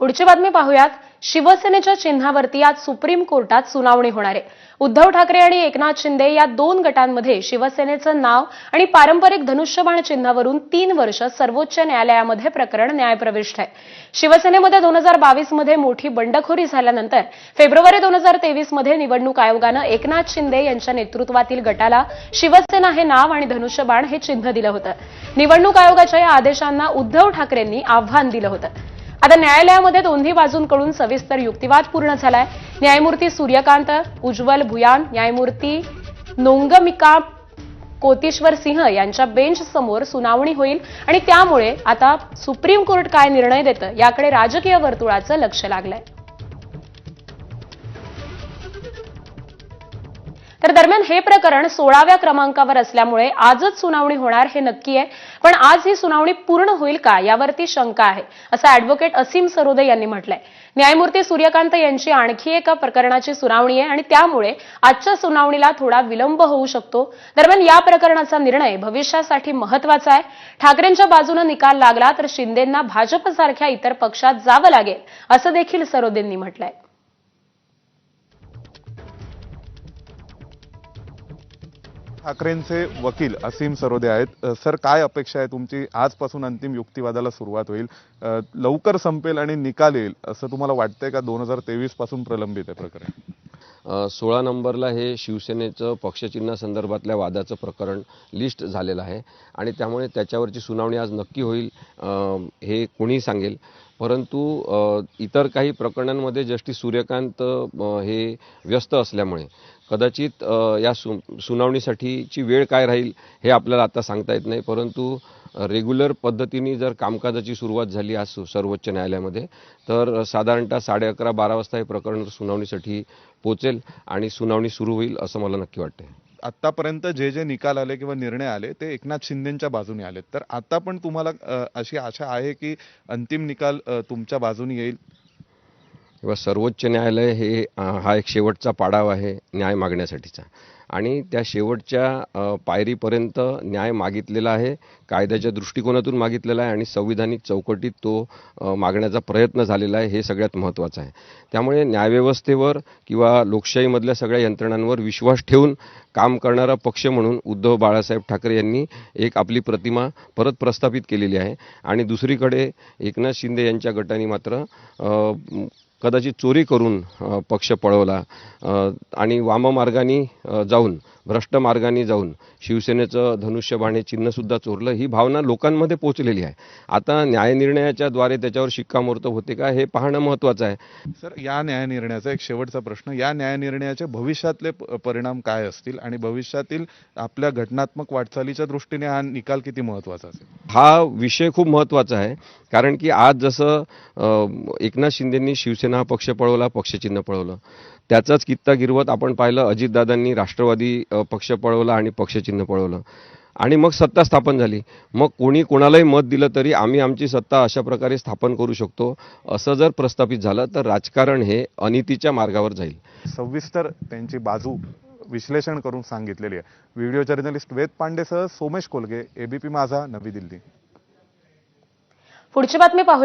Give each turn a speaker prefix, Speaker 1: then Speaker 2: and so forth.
Speaker 1: पुढची बातमी पाहूयात. शिवसेनेच्या चिन्हावरती आज सुप्रीम कोर्टात सुनावणी होणार आहे. उद्धव ठाकरे आणि एकनाथ शिंदे या दोन गटांमध्ये शिवसेनेचं नाव आणि पारंपरिक धनुष्यबाण चिन्हावरून तीन वर्ष सर्वोच्च न्यायालयामध्ये प्रकरण न्यायप्रविष्ट आहे. शिवसेनेमध्ये दोन हजार बावीसमध्ये मोठी बंडखोरी झाल्यानंतर फेब्रुवारी दोन हजार तेवीसमध्ये निवडणूक आयोगानं एकनाथ शिंदे यांच्या नेतृत्वातील गटाला शिवसेना हे नाव आणि धनुष्यबाण हे चिन्ह दिलं होतं. निवडणूक आयोगाच्या या आदेशांना उद्धव ठाकरेंनी आव्हान दिलं होतं. आता न्यायालयामध्ये दोन्ही बाजूंकडून सविस्तर युक्तिवाद पूर्ण झालाय. न्यायमूर्ती सूर्यकांत उज्ज्वल भुयान न्यायमूर्ती नोंगमिका कोतीश्वर सिंह यांच्या बेंच समोर सुनावणी होईल आणि त्यामुळे आता सुप्रीम कोर्ट काय निर्णय देतं याकडे राजकीय वर्तुळाचं लक्ष लागलंय. तर दरम्यान हे प्रकरण सोळाव्या क्रमांकावर असल्यामुळे आजच सुनावणी होणार हे नक्की आहे. पण आज ही सुनावणी पूर्ण होईल का यावरती शंका आहे असं अॅडव्होकेट असीम सरोदे यांनी म्हटलंय. न्यायमूर्ती सूर्यकांत यांची आणखी एका प्रकरणाची सुनावणी आहे आणि त्यामुळे आजच्या सुनावणीला थोडा विलंब होऊ शकतो. दरम्यान या प्रकरणाचा निर्णय भविष्यासाठी महत्त्वाचा आहे. ठाकरेंच्या बाजूने निकाल लागला तर शिंदेंना भाजपसारख्या इतर पक्षात जावं लागेल असं देखील सरोदेंनी म्हटलंय.
Speaker 2: ठाकरेंचे वकील असीम सरोदे आहेत. सर काय अपेक्षा आहे तुमची? आजपासून अंतिम युक्तिवादाला सुरुवात होईल. लवकर संपेल आणि निकाल येईल असं तुम्हाला वाटतंय का दोन हजार तेवीसपासून प्रलंबित आहे प्रकरण?
Speaker 3: सोळा नंबरला हे शिवसेनेचं पक्षचिन्हासंदर्भातल्या वादाचं प्रकरण लिस्ट झालेलं आहे. आणि त्यामुळे त्याच्यावरची सुनावणी आज नक्की होईल हे कोणी सांगेल. परंतु इतर काही प्रकरणांमध्ये जस्टिस सूर्यकांत हे व्यस्त असल्यामुळे कदाचित या सु सुनावणीसाठीची वेळ काय राहील हे आपल्याला आता सांगता येत नाही. परंतु रेग्युलर पद्धतीने जर कामकाजाची सुरुवात झाली आज सर्वोच्च न्यायालयामध्ये तर साधारणतः साडे अकरा बारा वाजता हे प्रकरण सुनावणीसाठी पोचेल आणि सुनावणी सुरू होईल असं मला नक्की वाटतंय.
Speaker 2: आतापर्यंत जे जे निकाल आले किंवा निर्णय आले ते एकनाथ शिंदेच्या बाजूने आले तर आता पण तुम्हाला अशी आशा आहे की अंतिम निकाल तुमच्या बाजूने येईल?
Speaker 3: किंवा सर्वोच्च न्यायालय हे हा एक शेवटचा पाडाव आहे न्याय मागण्यासाठीचा. आणि त्या शेवटच्या पायरीपर्यंत न्याय मागितलेला आहे कायद्याच्या दृष्टिकोनातून मागितलेला आहे आणि संविधानिक चौकटीत तो मागण्याचा प्रयत्न झालेला आहे हे सगळ्यात महत्त्वाचं आहे. त्यामुळे न्यायव्यवस्थेवर किंवा लोकशाहीमधल्या सगळ्या यंत्रणांवर विश्वास ठेवून काम करणारा पक्ष म्हणून उद्धव बाळासाहेब ठाकरे यांनी एक आपली प्रतिमा परत प्रस्थापित केलेली आहे. आणि दुसरीकडे एकनाथ शिंदे यांच्या गटाने मात्र कदाचित चोरी करून पक्ष पळवला. आणि वाममार्गाने जाऊन भ्रष्ट मार्गाने जाऊन शिवसेनेचं धनुष्यबाण चिन्हसुद्धा चोरलं ही भावना लोकांमध्ये पोचलेली आहे. आता न्यायनिर्णयाच्या द्वारे त्याच्यावर शिक्कामोर्तब होते का हे पाहणं महत्त्वाचं आहे.
Speaker 2: सर या न्यायनिर्णयाचा एक शेवटचा प्रश्न या न्यायनिर्णयाचे भविष्यातले परिणाम काय असतील आणि भविष्यातील आपल्या घटनात्मक वाटचालीच्या दृष्टीने हा निकाल किती महत्त्वाचा असेल?
Speaker 3: हा विषय खूप महत्त्वाचा आहे कारण की आज जसं एकनाथ शिंदेंनी शिवसेना हा पक्ष पळवला पक्षचिन्ह पळवलं. त्याचाच कित्ता गिरवत आपण पाहिलं अजितदादांनी राष्ट्रवादी पक्ष पळवला आणि पक्षचिन्ह पळवलं. आणि मग सत्ता स्थापन झाली. मग कोणी कोणालाही मत दिलं तरी आम्ही आमची सत्ता अशा प्रकारे स्थापन करू शकतो असं जर प्रस्थापित झालं तर राजकारण हे अनितीच्या मार्गावर जाईल.
Speaker 2: सविस्तर त्यांची बाजू विश्लेषण करून सांगितलेली आहे. व्हिडिओ जर्नलिस्ट वेद पांडेसह सोमेश कोलगे एबीपी माझा नवी दिल्ली.
Speaker 1: पुढची बातमी पाहू